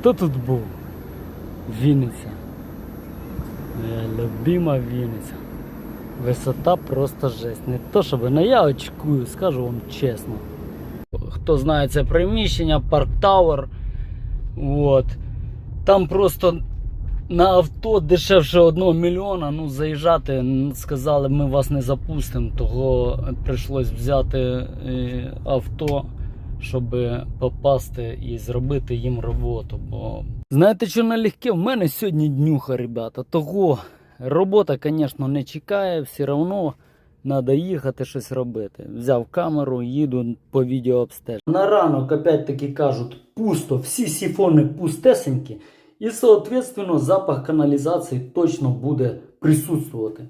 Хто тут був? Вінниця. Моя любима Вінниця. Висота просто жесть. Не то щоб, але я очкую, скажу вам чесно. Хто знає це приміщення, Парк Тауер. От. Там просто на авто дешевше 1 мільйона. Ну, заїжджати, сказали, ми вас не запустимо, того прийшлось взяти е, авто, щоб попасти і зробити їм роботу. Бо знаєте, що налегке? В мене сьогодні днюха, ребята. Того робота, звісно, не чекає, все одно. Треба їхати щось робити. Взяв камеру, їду по відео обстежу. На ранок опять-таки кажуть, пусто, всі сифони пустесенькі. І, соответственно, запах каналізації точно буде присутствувати.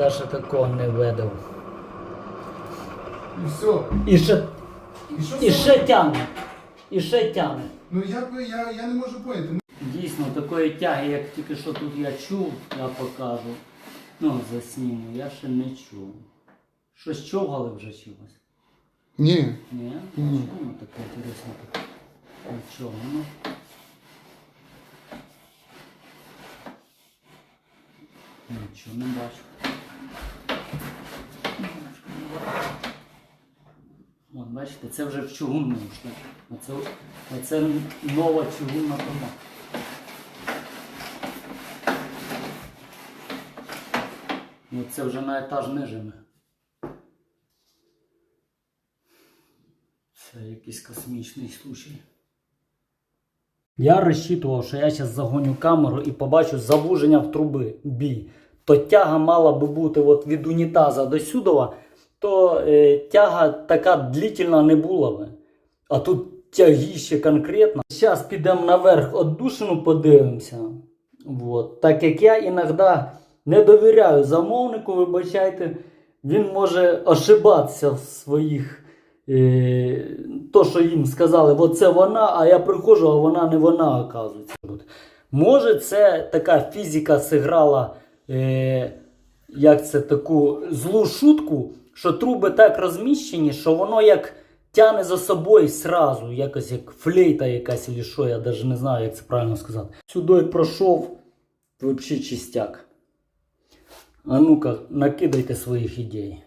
Я ще такого не видав. І все. І ще, І що і це? ще тягне. І ще тягне. Ну як би я, я не можу поняти. Ну, Дійсно, такої тяги, як тільки що тут я чув, я покажу. Ну, засніму, я ще не чув. Щось човгали вже чимось? Ні. Ні? Ні. Чому таке інтересно так? Нічого, ну. Нічого не бачу. От бачите, це вже в чугунному йшли. Оце, нова чугунна труба. Ну це вже на етаж ниже. Це якийсь космічний случай. Я розчитував, що я зараз загоню камеру і побачу завуження в труби бій. То тяга мала би бути от від унітаза до сюдова, то е, тяга така длительна не була би. А тут тягіще конкретно. Зараз підемо наверх отдушину подивимося. Вот. Так як я іноді не довіряю замовнику, вибачайте, він може ошибатися в своїх. Е, то, що їм сказали, от це вона, а я приходжу, а вона не вона, оказується. Може, це така фізика зіграла, е, як це таку злу шутку, що труби так розміщені, що воно як тягне за собою сразу, якось як флейта якась, або що, я навіть не знаю, як це правильно сказати. Сюди пройшов, взагалі чистяк. А ну-ка, накидайте своїх ідей.